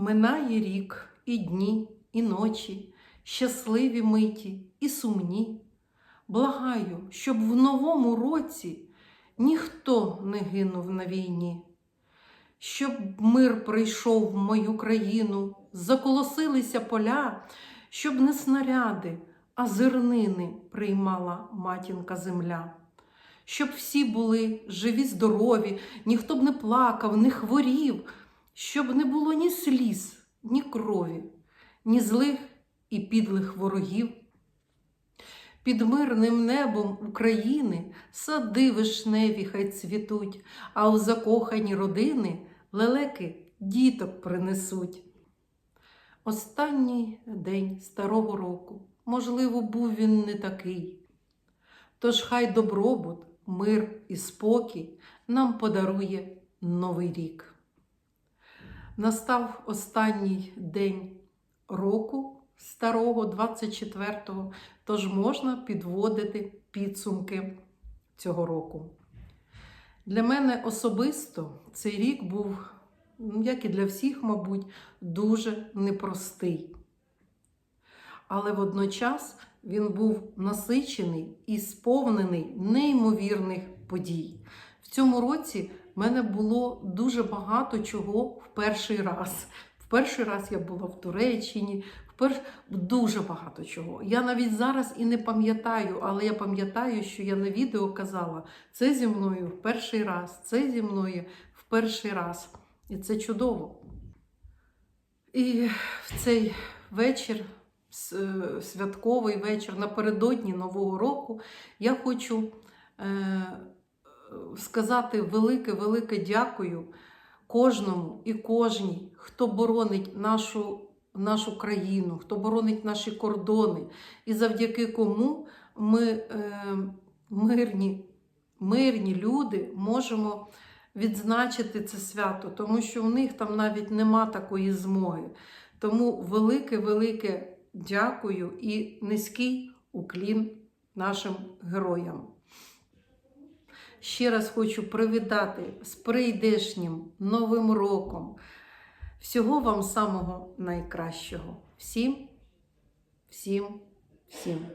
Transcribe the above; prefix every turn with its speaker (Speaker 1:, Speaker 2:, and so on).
Speaker 1: Минає рік, і дні, і ночі, щасливі миті і сумні. Благаю, щоб в новому році ніхто не гинув на війні, щоб мир прийшов в мою країну, заколосилися поля, щоб не снаряди, а зернини приймала матінка земля. Щоб всі були живі, здорові, ніхто б не плакав, не хворів, щоб не було ні сліз, ні крові, ні злих і підлих ворогів. Під мирним небом України сади вишневі хай цвітуть, а у закохані родини лелеки діток принесуть. Останній день старого року, можливо, був він не такий. Тож хай добробут, мир і спокій нам подарує новий рік. Настав останній день року старого 24-го, тож можна підводити підсумки цього року. Для мене особисто цей рік був, як і для всіх, мабуть, дуже непростий. Але водночас він був насичений і сповнений неймовірних подій. В цьому році в мене було дуже багато чого в перший раз. В перший раз я була в Туреччині, вперш... дуже багато чого. Я навіть зараз і не пам'ятаю, але я пам'ятаю, що я на відео казала: це зі мною в перший раз, це зі мною в перший раз. І це чудово. І в цей вечір, е, святковий вечір напередодні Нового року, я хочу е, сказати велике-велике дякую кожному і кожній, хто боронить нашу, нашу країну, хто боронить наші кордони, і завдяки кому ми е, мирні, мирні люди можемо відзначити це свято, тому що в них там навіть нема такої змоги. Тому велике-велике дякую і низький уклін нашим героям. Ще раз хочу привітати з прийдешнім Новим роком. Всього вам самого найкращого. Всім, всім, всім.